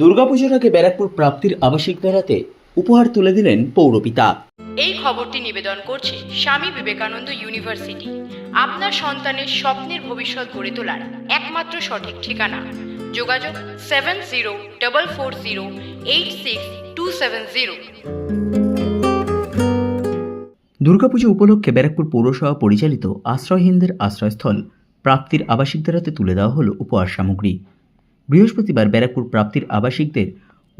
দুর্গাপুজোর আগে ব্যারাকপুর প্রাপ্তির আবাসিক বেড়াতে উপহার তুলে দিলেন পৌরপিতা। এই খবরটি নিবেদন করছে স্বামী বিবেকানন্দ ইউনিভার্সিটি। আপনার সন্তানের স্বপ্নের ভবিষ্যৎ গড়ে তোলার একমাত্র সঠিক ঠিকানা। যোগাযোগ seven zero double four zero eight six two seven zero. Durga Puja উপলক্ষে ব্যারাকপুর পৌরসভা পরিচালিত আশ্রয়হীনদের আশ্রয়স্থল প্রাপ্তির আবাসিকদের হাতে তুলে দেওয়া হলো উপহার সামগ্রী। বৃহস্পতিবার ব্যারাকপুর প্রাপ্তির আবাসিকদের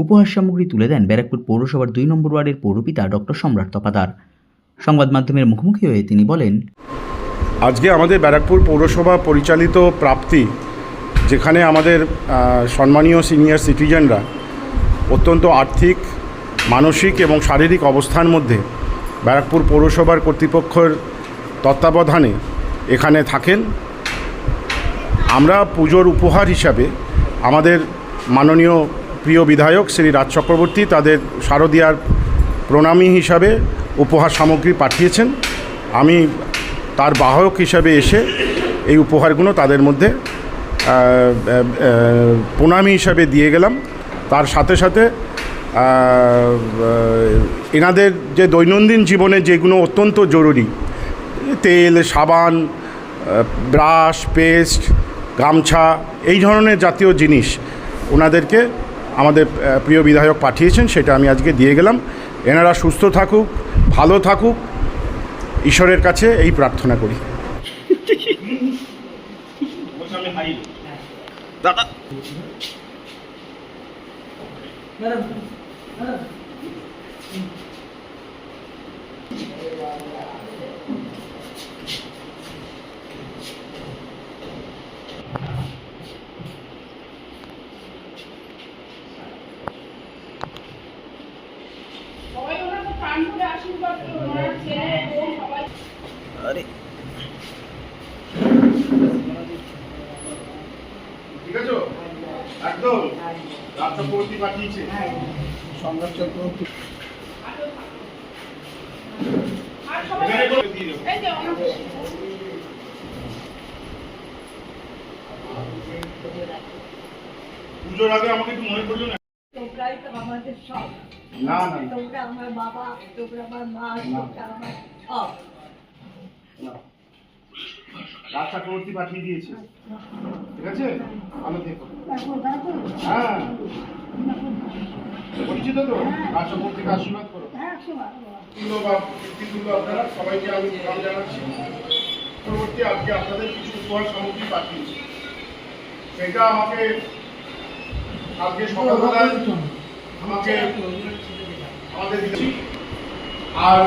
উপহার সামগ্রী তুলে দেন ব্যারাকপুর পৌরসভার দুই নম্বর ওয়ার্ডের পৌরপিতা ডক্টর সম্রাট তপাদার। সংবাদ মাধ্যমের মুখোমুখি হয়ে তিনি বলেন, আজকে আমাদের ব্যারাকপুর পৌরসভা পরিচালিত প্রাপ্তি, যেখানে আমাদের সম্মানীয় সিনিয়র সিটিজেনরা অত্যন্ত আর্থিক, মানসিক এবং শারীরিক অবস্থার মধ্যে ব্যারাকপুর পৌরসভার কর্তৃপক্ষের তত্ত্বাবধানে এখানে থাকেন। আমরা পুজোর উপহার হিসাবে আমাদের মাননীয় প্রিয় বিধায়ক শ্রী রাজ চক্রবর্তী তাদের শারদীয়ার প্রণামী হিসাবে উপহার সামগ্রী পাঠিয়েছেন। আমি তার বাহক হিসাবে এসে এই উপহারগুলো তাদের মধ্যে প্রণামী হিসাবে দিয়ে গেলাম। তার সাথে সাথে এনাদের যে দৈনন্দিন জীবনে যেগুলো অত্যন্ত জরুরি, তেল, সাবান ব্রাশ, পেস্ট গামছা, এই ধরনের জাতীয় জিনিস ওনাদেরকে আমাদের প্রিয় বিধায়ক পাঠিয়েছেন, সেটা আমি আজকে দিয়ে গেলাম। এনারা সুস্থ থাকুক, ভালো থাকুক, ঈশ্বরের কাছে এই প্রার্থনা করি। সবাই সবাই ঠিক আছে? একদম। পাঠিয়েছে। চক্রবর্তী। আর পুজোর আগে আমাকে একটু মনে করল না। তোমরাই তো আমাদের সব। না না। তোমরা আমার বাবা তোমরা আমার মা তোমরা আমার সব। চক্রবর্তী পাঠিয়ে দিয়েছে। ঠিক আছে? ভালো দেখো হ্যাঁ। পরিচিত তো? রাজ চক্রবর্তীকে আশীর্বাদ করো। হ্যাঁ আপনারা। সবাইকে আমি প্রণাম জানাচ্ছি। পরবর্তী আজকে আপনাদের কিছু উপহার সামগ্রী পাঠিয়েছি। সেটা আমাকে আজকে সকালবেলায় আমাকে আর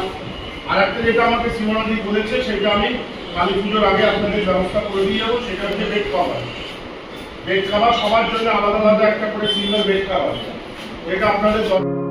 আরেকটা যেটা আমাকে সীমানাদি বলেছে, সেটা আমি কালী পুজোর আগে আপনাদের ব্যবস্থা করে দিয়ে যাব, সেটা হচ্ছে বেড কভার বেড খাবার সবার জন্য আলাদা আলাদা একটা করে সিঙ্গেল বেড খাবার এটা আপনাদের দর-